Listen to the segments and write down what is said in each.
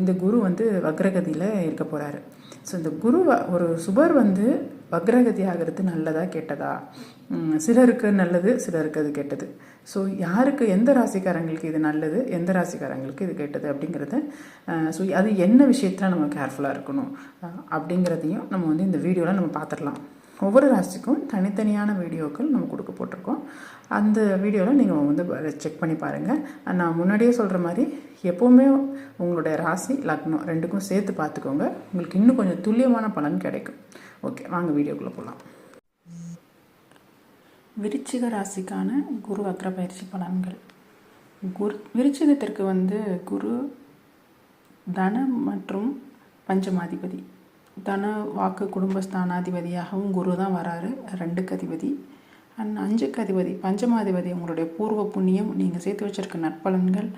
இந்த குரு வந்து வக்ரகதியில் இருக்க போகிறாரு ஸோ இந்த குரு ஒரு சுபர் வந்து வக்ரகதி ஆகிறது நல்லதா கெட்டதா? சிலருக்கு நல்லது சிலருக்கு அது கெட்டது. ஸோ யாருக்கு எந்த ராசிக்காரங்களுக்கு இது நல்லது எந்த ராசிக்காரங்களுக்கு இது கெட்டது அப்படிங்கிறத ஸோ அது என்ன விஷயத்தில் நம்ம கேர்ஃபுல்லாக இருக்கணும் அப்படிங்கிறதையும் நம்ம வந்து இந்த வீடியோவில் நம்ம பார்த்துடலாம். ஒவ்வொரு ராசிக்கும் தனித்தனியான வீடியோக்கள் நம்ம கொடுக்க போட்டிருக்கோம். அந்த வீடியோவில் நீங்கள் வந்து செக் பண்ணி பாருங்கள் நான் முன்னாடியே சொல்கிற மாதிரி எப்போவுமே உங்களுடைய ராசி லக்னம் ரெண்டுக்கும் சேர்த்து பார்த்துக்கோங்க. உங்களுக்கு இன்னும் கொஞ்சம் துல்லியமான பலன் கிடைக்கும். ஓகே வாங்க வீடியோக்குள்ளே போகலாம் விருச்சிக ராசிக்கான குரு வக்ர பயிற்சி பலன்கள். குரு விருச்சிகத்திற்கு வந்து குரு தனம் மற்றும் பஞ்சமாதிபதி. தன வாக்கு குடும்பஸ்தானாதிபதியாகவும் குரு தான் வராரு. ரெண்டுக்கு அதிபதி. அண்ட் அஞ்சுக்கு அதிபதி. பஞ்சமாதிபதி. உங்களுடைய பூர்வ புண்ணியம் நீங்கள் சேர்த்து வச்சிருக்க நற்பலன்கள்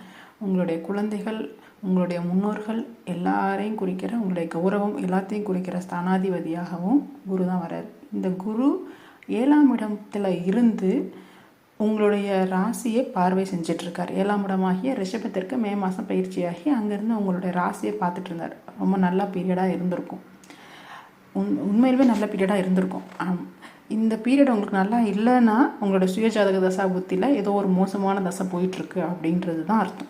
உங்களுடைய குழந்தைகள் உங்களுடைய முன்னோர்கள் எல்லாரையும் குறிக்கிற உங்களுடைய கௌரவம் எல்லாத்தையும் குறிக்கிற ஸ்தானாதிபதியாகவும் குரு தான் வராரு. இந்த குரு ஏழாம் இடத்துல இருந்து உங்களுடைய ராசியை பார்வை செஞ்சிட்ருக்கார். ஏழாம் இடமாகிய ரிஷபத்திற்கு மே மாதம் பயிற்சியாகி அங்கேருந்து உங்களுடைய ராசியை பார்த்துட்டு இருந்தார் ரொம்ப நல்ல பீரியடாக இருந்திருக்கும். உண் உண்மையிலுமே நல்ல பீரியடாக இருந்திருக்கும். இந்த பீரியட் உங்களுக்கு நல்லா இல்லைன்னா உங்களோட சுயஜாதக தசா புத்தியில் ஏதோ ஒரு மோசமான தசை போயிட்டுருக்கு அப்படின்றது தான் அர்த்தம்.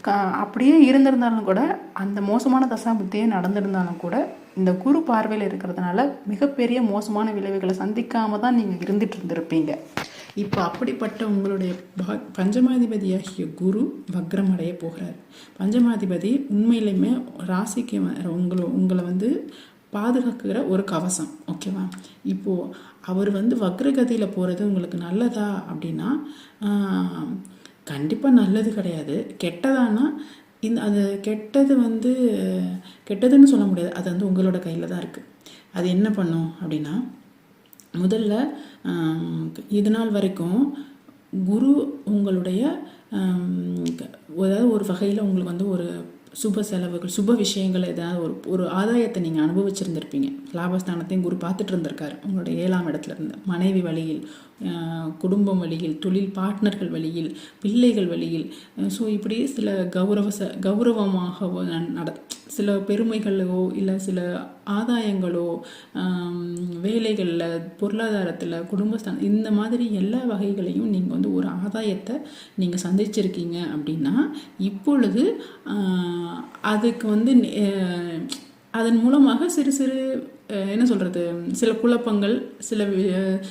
க அப்படியே இருந்திருந்தாலும் கூட அந்த மோசமான தசா புத்தியே நடந்திருந்தாலும் கூட இந்த குரு பார்வையில் இருக்கிறதுனால மிகப்பெரிய மோசமான விளைவுகளை சந்திக்காமல் தான் நீங்கள் இருந்துட்டு இருந்திருப்பீங்க. இப்போ அப்படிப்பட்ட உங்களுடைய பா- பஞ்சமாதிபதியாகிய குரு வக்ரம் அடைய போகிறார். பஞ்சமாதிபதி உண்மையிலுமே ராசிக்கு உங்களை உங்களை வந்து பாதுகாக்கிற ஒரு கவசம் ஓகேவா இப்போது அவர் வந்து வக்ரகதியில் போகிறது உங்களுக்கு நல்லதா அப்படின்னா கண்டிப்பாக நல்லது கிடையாது. கெட்டதானா? இந்த அது கெட்டது வந்து கெட்டதுன்னு சொல்ல முடியாது. அது வந்து உங்களோட கையில் தான் இருக்குது அது என்ன பண்ணும் அப்படின்னா முதல்ல இது நாள் வரைக்கும் குரு உங்களுடைய அதாவது ஒரு வகையில் உங்களுக்கு வந்து ஒரு சுப செலவுகள் சுப விஷயங்கள் ஏதாவது ஒரு ஒரு ஆதாயத்தை நீங்கள் அனுபவிச்சிருந்திருப்பீங்க. லாபஸ்தானத்தையும் குரு பார்த்துட்டு இருந்திருக்காரு. உங்களுடைய ஏழாம் இடத்துல இருந்து. மனைவி வழியில் குடும்பம் வழியில் தொழில் பார்ட்னர்கள் வழியில் பிள்ளைகள் வழியில். ஸோ இப்படி சில கௌரவ ச கௌரவமாக நட சில பெருமைகளோ இல்லை சில ஆதாயங்களோ வேலைகளில் பொருளாதாரத்தில் குடும்பஸ்தான் இந்த மாதிரி எல்லா வகைகளையும் நீங்கள் வந்து ஒரு ஆதாயத்தை நீங்கள் சந்திச்சிருக்கீங்க அப்படின்னா இப்பொழுது அதுக்கு வந்து அதன் மூலமாக சிறு சிறு என்ன சொல்கிறது சில குழப்பங்கள் சில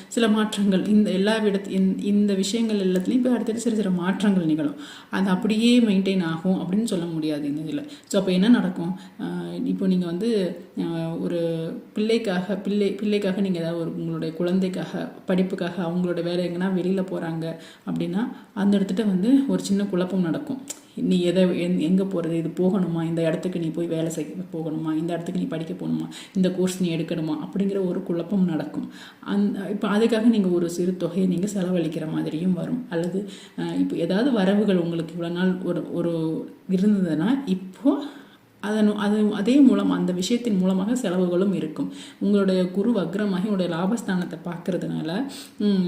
சில மாற்றங்கள் இந்த எல்லா விட இந்த- இந்த விஷயங்கள் எல்லாத்துலேயும் இப்போ அடுத்தது சிறு சிறு மாற்றங்கள் நிகழும். அது அப்படியே மெயின்டைன் ஆகும் அப்படின்னு சொல்ல முடியாது இந்த இதில். ஸோ அப்போ என்ன நடக்கும்? இப்போ நீங்கள் வந்து ஒரு பிள்ளைக்காக பிள்ளை பிள்ளைக்காக நீங்கள் ஏதாவது ஒரு உங்களுடைய குழந்தைக்காக படிப்புக்காக அவங்களோட வேலை எங்கன்னா வெளியில் போகிறாங்க அப்படின்னா அந்த இடத்துட்ட வந்து ஒரு சின்ன குழப்பம் நடக்கும். நீ எதை எங்- எங்கே போகிறது இது போகணுமா? இந்த இடத்துக்கு நீ போய் வேலை செய்ய போகணுமா? இந்த இடத்துக்கு நீ படிக்க போகணுமா? இந்த கோர்ஸ் நீ எடுக்கணுமா? அப்படிங்கிற ஒரு குழப்பம் நடக்கும். அந் இப்போ அதுக்காக நீங்கள் ஒரு சிறு தொகையை நீங்கள் செலவழிக்கிற மாதிரியும் வரும். அல்லது இப்போ ஏதாவது வரவுகள் உங்களுக்கு இவ்வளோ நாள் ஒரு ஒரு இருந்ததுன்னா இப்போது அதன் அது அதே மூலம் அந்த விஷயத்தின் மூலமாக செலவுகளும் இருக்கும். உங்களுடைய குரு வக்ரமாகி உங்களுடைய லாபஸ்தானத்தை பார்க்கறதுனால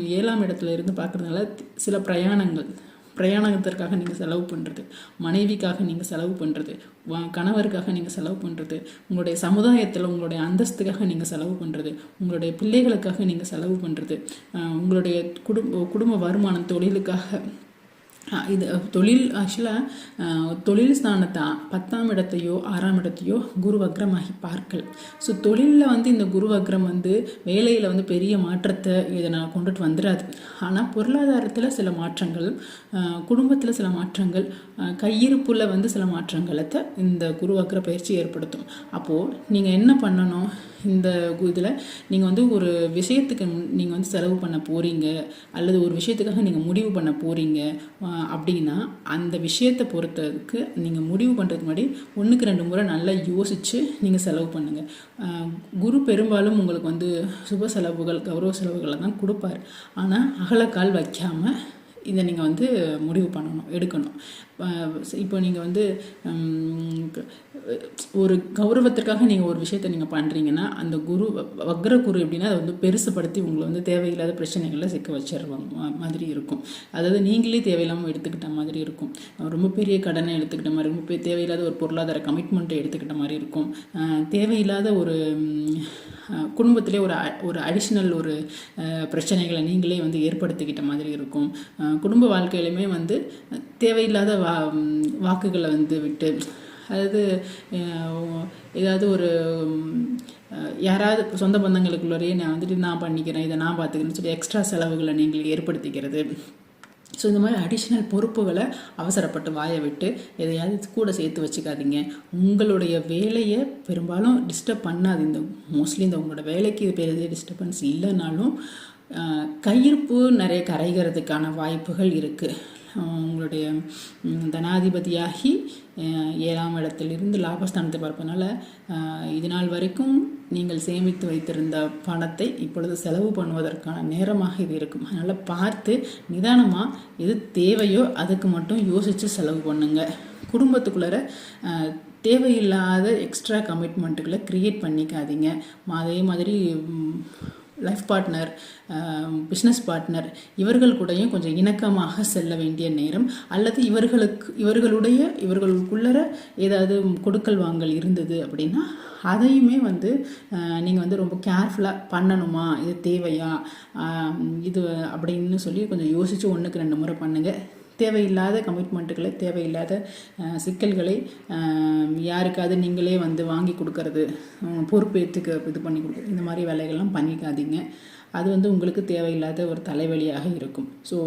ஏழாம் இடத்துல இருந்து பார்க்கறதுனால சில பிரயாணங்கள் பிரயாணத்திற்காக நீங்கள் செலவு பண்ணுறது மனைவிக்காக நீங்கள் செலவு பண்ணுறது கணவருக்காக நீங்கள் செலவு பண்ணுறது உங்களுடைய சமுதாயத்தில் உங்களுடைய அந்தஸ்துக்காக நீங்கள் செலவு பண்ணுறது உங்களுடைய பிள்ளைகளுக்காக நீங்கள் செலவு பண்ணுறது உங்களுடைய குடும்ப குடும்ப வருமானம் தொழிலுக்காக இது தொழில் ஆக்சுவலாக தொழில் ஸ்தானத்தை பத்தாம் இடத்தையோ ஆறாம் இடத்தையோ குரு வக்ரமாகி பார்க்கல். ஸோ தொழிலில் வந்து இந்த குரு வக்ரம் வந்து வேலையில் வந்து பெரிய மாற்றத்தை இதை நான் கொண்டுட்டு வந்துடாது ஆனால் பொருளாதாரத்தில் சில மாற்றங்கள் குடும்பத்தில் சில மாற்றங்கள் கையிருப்பில் கையிருப்புல வந்து சில மாற்றங்களை இந்த குரு வக்ர பயிற்சி ஏற்படுத்தும். அப்போது நீங்கள் என்ன பண்ணணும்? இந்த இதில் நீங்கள் வந்து ஒரு விஷயத்துக்கு நீங்கள் வந்து செலவு பண்ண போகிறீங்க அல்லது ஒரு விஷயத்துக்காக நீங்கள் முடிவு பண்ண போகிறீங்க அப்படின்னா அந்த விஷயத்தை பொறுத்ததுக்கு நீங்கள் முடிவு பண்ணுறதுக்கு முன்னாடி ஒன்றுக்கு ரெண்டு முறை நல்லா யோசித்து நீங்கள் செலவு பண்ணுங்கள் குரு பெரும்பாலும் உங்களுக்கு வந்து சுப செலவுகள் கௌரவ செலவுகளை தான் கொடுப்பார். ஆனால் அகலக்கால் வைக்காமல் இதை நீங்கள் வந்து முடிவு பண்ணணும் எடுக்கணும். இப்போ நீங்கள் வந்து க- ஒரு கௌரவத்திற்காக நீங்கள் ஒரு விஷயத்தை நீங்கள் பண்ணுறீங்கன்னா அந்த குரு வக்ர குரு எப்படின்னா அதை வந்து பெருசுப்படுத்தி உங்களை வந்து தேவையில்லாத பிரச்சனைகளில் சிக்க வச்சிருவாங்க மாதிரி இருக்கும். அதாவது நீங்களே தேவையில்லாமல் எடுத்துக்கிட்ட மாதிரி இருக்கும். ரொம்ப பெரிய கடனை எடுத்துக்கிட்ட மாதிரி ரொம்ப பெரிய தேவையில்லாத ஒரு பொருளாதார கமிட்மெண்ட்டை எடுத்துக்கிட்ட மாதிரி இருக்கும். தேவையில்லாத ஒரு குடும்பத்திலே ஒரு அ- ஒரு அடிஷ்னல் ஒரு பிரச்சனைகளை நீங்களே வந்து ஏற்படுத்திக்கிட்ட மாதிரி இருக்கும். குடும்ப வாழ்க்கையிலுமே வந்து தேவையில்லாத வா வாக்குகளை வந்து விட்டு அதாவது ஏதாவது ஒரு யாராவது சொந்த பந்தங்களுக்குள்ளேயே நான் வந்துட்டு நான் பண்ணிக்கிறேன் இதை நான் பார்த்துக்கிறேன்னு சொல்லி எக்ஸ்ட்ரா செலவுகளை நீங்கள் ஏற்படுத்திக்கிறது. ஸோ இந்த மாதிரி அடிஷ்னல் பொறுப்புகளை அவசரப்பட்டு வாயை விட்டு எதையாவது கூட சேர்த்து வச்சுக்காதீங்க. உங்களுடைய வேலையை பெரும்பாலும் டிஸ்டர்ப் பண்ணாது. இந்த மோஸ்ட்லி இந்த உங்களோட வேலைக்கு இது பெரிய டிஸ்டர்பன்ஸ் இல்லைனாலும் கையிருப்பு நிறைய கரைகிறதுக்கான வாய்ப்புகள் இருக்குது உங்களுடைய தனாதிபதியாகி ஏழாம் இடத்திலிருந்து லாபஸ்தானத்தை பார்ப்பதனால இது நாள் வரைக்கும் நீங்கள் சேமித்து வைத்திருந்த பணத்தை இப்பொழுது செலவு பண்ணுவதற்கான நேரமாக இது இருக்கும். அதனால் பார்த்து நிதானமாக எது தேவையோ அதுக்கு மட்டும் யோசித்து செலவு பண்ணுங்கள் குடும்பத்துக்குள்ளார தேவையில்லாத எக்ஸ்ட்ரா கமிட்மெண்ட்டுகளை க்ரியேட் பண்ணிக்காதீங்க. அதே மாதிரி லைஃப் பார்ட்னர் பிஸ்னஸ் பார்ட்னர் இவர்கள் கூடயும் கொஞ்சம் இணக்கமாக செல்ல வேண்டிய நேரம். அல்லது இவர்களுக்கு இவர்களுடைய இவர்களுக்குள்ளர ஏதாவது கொடுக்கல் வாங்கல் இருந்தது அப்படின்னா அதையுமே வந்து நீங்கள் வந்து ரொம்ப கேர்ஃபுல்லாக பண்ணணுமா? இது தேவையா? இது அப்படின்னு சொல்லி கொஞ்சம் யோசித்து ஒன்றுக்கு ரெண்டு முறை பண்ணுங்கள் தேவையில்லாத கமிட்மெண்ட்டுகளை தேவையில்லாத சிக்கல்களை யாருக்காவது நீங்களே வந்து வாங்கி கொடுக்கறது பொறுப்பேற்றுக்கு பொறுப்பேற்றுக்க இது பண்ணி கொடுக்குறது இந்த மாதிரி வேலைகள்லாம் பண்ணிக்காதீங்க. அது வந்து உங்களுக்கு தேவையில்லாத ஒரு தலைவலியாக இருக்கும். ஸோ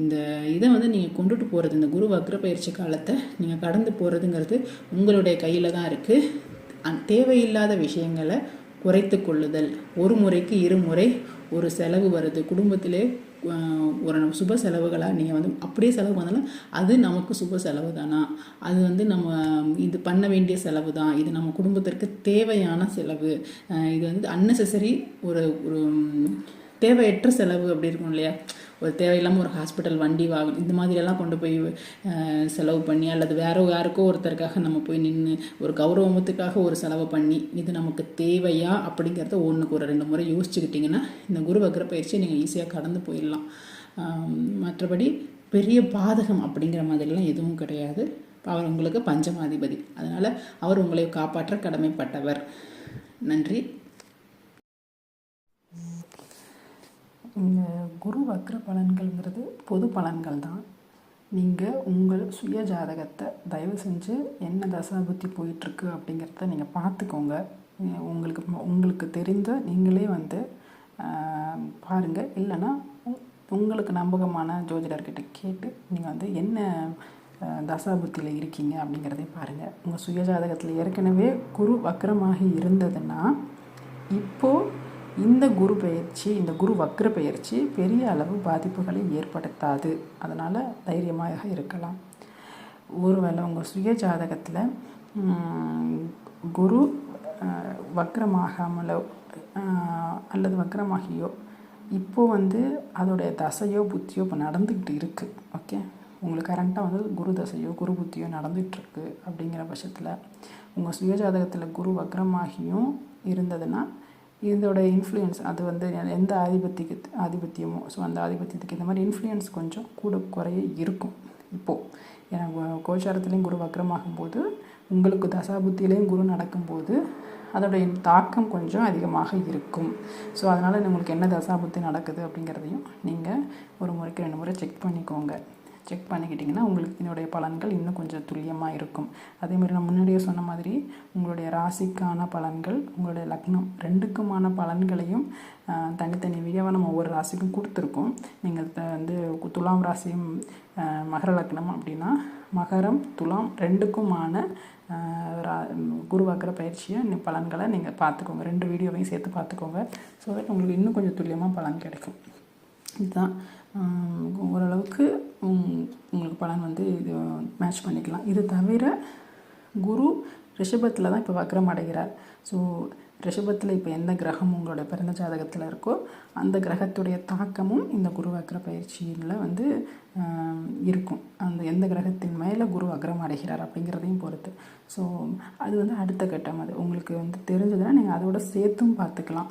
இந்த இதை வந்து நீங்கள் கொண்டுட்டு போகிறது இந்த குரு வக்ர பயிற்சி காலத்தை நீங்கள் கடந்து போகிறதுங்கிறது உங்களுடைய கையில் தான் இருக்குது தேவையில்லாத விஷயங்களை குறைத்து கொள்ளுதல். ஒரு முறைக்கு இருமுறை ஒரு செலவு வருது. குடும்பத்திலே ஒரு சுப செலவுகளாக நீங்கள் வந்து அப்படியே செலவு பண்ணாலும் அது நமக்கு சுப செலவு தானா அது வந்து நம்ம இது பண்ண வேண்டிய செலவு தான் இது நம்ம குடும்பத்திற்கு தேவையான செலவு. இது வந்து அன்னெசரி ஒரு ஒரு தேவையற்ற செலவு அப்படி இருக்கும் இல்லையா? ஒரு தேவையில்லாமல் ஒரு ஹாஸ்பிட்டல் வண்டி வாகனம் இந்த மாதிரியெல்லாம் கொண்டு போய் செலவு பண்ணி அல்லது வேற யாருக்கோ ஒருத்தருக்காக நம்ம போய் நின்று ஒரு கௌரவத்துக்காக ஒரு செலவு பண்ணி இது நமக்கு தேவையா? அப்படிங்கிறத ஒன்றுக்கு ஒரு ரெண்டு முறை யோசிச்சுக்கிட்டிங்கன்னா இந்த குரு வக்ர பயிற்சியை நீங்கள் ஈஸியாக கடந்து போயிடலாம். மற்றபடி பெரிய பாதகம் அப்படிங்கிற மாதிரிலாம் எதுவும் கிடையாது. அவர் உங்களுக்கு பஞ்சமாதிபதி. அதனால் அவர் உங்களை காப்பாற்ற கடமைப்பட்டவர். நன்றி. இந்த குரு வக்ர பலன்கள்ங்கிறது பொது பலன்கள் தான் நீங்கள் உங்கள் சுய ஜாதகத்தை தயவு செஞ்சு என்ன தசாபுத்தி போயிட்டுருக்கு அப்படிங்கிறத நீங்கள் பார்த்துக்கோங்க. உங்களுக்கு உங்களுக்கு தெரிந்த நீங்களே வந்து பாருங்கள் இல்லைன்னா உங்களுக்கு நம்பகமான ஜோதிடர்கிட்ட கேட்டு நீங்கள் வந்து என்ன தசாபுத்தியில் இருக்கீங்க அப்படிங்கிறதே பாருங்கள் உங்கள் சுய ஜாதகத்தில் ஏற்கனவே குரு வக்கரமாக இருந்ததுன்னா இப்போது இந்த குரு பெயர்ச்சி இந்த குரு வக்ர பெயர்ச்சி பெரிய அளவு பாதிப்புகளை ஏற்படுத்தாது. அதனால் தைரியமாக இருக்கலாம். ஒருவேளை உங்கள் சுய ஜாதகத்தில் குரு வக்ரமாகாமலோ அல்லது வக்ரமாகியோ இப்போ வந்து அதோடைய தசையோ புத்தியோ இப்போ நடந்துக்கிட்டு இருக்குது ஓகே? உங்களுக்கு கரண்ட்டாக வந்து குரு தசையோ குரு புத்தியோ நடந்துகிட்ருக்கு அப்படிங்கிற பட்சத்தில் உங்கள் சுயஜாதகத்தில் குரு வக்ரமாகியும் இருந்ததுன்னா இதோட இன்ஃப்ளூயன்ஸ் அது வந்து எந்த ஆதிபத்தியக்கு ஆதிபத்தியமோ ஸோ அந்த ஆதிபத்தியத்துக்கு இந்த மாதிரி இன்ஃப்ளூயன்ஸ் கொஞ்சம் கூட குறைய இருக்கும். இப்போது ஏன்னா கோச்சாரத்துலேயும் குரு வக்ரமாகும்போது உங்களுக்கு தசாபுத்தியிலையும் குரு நடக்கும்போது அதோடைய தாக்கம் கொஞ்சம் அதிகமாக இருக்கும். ஸோ அதனால் உங்களுக்கு என்ன தசாபுத்தி நடக்குது அப்படிங்கிறதையும் நீங்கள் ஒரு முறைக்கு ரெண்டு முறை செக் பண்ணிக்கோங்க. செக் பண்ணிக்கிட்டிங்கன்னா உங்களுக்கு இதனுடைய பலன்கள் இன்னும் கொஞ்சம் துல்லியமாக இருக்கும். அதே மாதிரி நான் முன்னாடியே சொன்ன மாதிரி உங்களுடைய ராசிக்கான பலன்கள் உங்களுடைய லக்னம் ரெண்டுக்குமான பலன்களையும் தனித்தனி வீடியோவாக நம்ம ஒவ்வொரு ராசிக்கும் கொடுத்துருக்கோம். நீங்கள் வந்து துலாம் ராசியும் மகர லக்னம் அப்படின்னா மகரம் துலாம் ரெண்டுக்குமான ஆஹ், ரா- பயிற்சியை பலன்களை நீங்கள் பார்த்துக்கோங்க. ரெண்டு வீடியோவையும் சேர்த்து பார்த்துக்கோங்க. ஸோ தட் உங்களுக்கு இன்னும் கொஞ்சம் துல்லியமாக பலன் கிடைக்கும். இதுதான். ஓரளவுக்கு உங்களுக்கு பலன் வந்து இது மேட்ச் பண்ணிக்கலாம். இது தவிர குரு ரிஷபத்தில் தான் இப்போ வக்ரம் அடைகிறார். ஸோ ரிஷபத்தில் இப்போ எந்த கிரகம் உங்களோட பிறந்த ஜாதகத்தில் இருக்கோ அந்த கிரகத்துடைய தாக்கமும் இந்த குரு வக்ர பயிற்சியில் வந்து இருக்கும். அந்த எந்த கிரகத்தின் மேலே குரு வக்ரம் அடைகிறார் அப்படிங்கிறதையும் பொறுத்து. ஸோ அது வந்து அடுத்த கட்டம். அது உங்களுக்கு வந்து தெரிஞ்சதுன்னா நீங்கள் அதோட சேர்த்தும் பார்த்துக்கலாம்.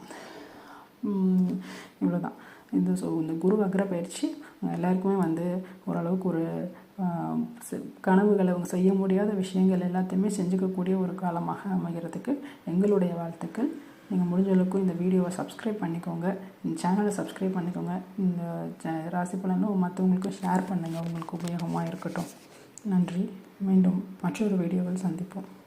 இவ்வளோதான் இந்த ஸோ இந்த குரு வக்ர பயிற்சி எல்லாருக்குமே வந்து ஓரளவுக்கு ஒரு செ- கனவுகளை அவங்க செய்ய முடியாத விஷயங்கள் எல்லாத்தையுமே செஞ்சுக்கக்கூடிய ஒரு காலமாக அமைகிறதுக்கு எங்களுடைய வாழ்த்துக்கள். நீங்கள் முடிஞ்ச அளவுக்கு இந்த வீடியோவை சப்ஸ்கிரைப் பண்ணிக்கோங்க. இந்த சேனலை சப்ஸ்கிரைப் பண்ணிக்கோங்க. இந்த ராசி பலனும் மற்றவங்களுக்கும் ஷேர் பண்ணுங்கள் உங்களுக்கு உபயோகமாக இருக்கட்டும். நன்றி. மீண்டும் மற்றொரு வீடியோவில் சந்திப்போம்.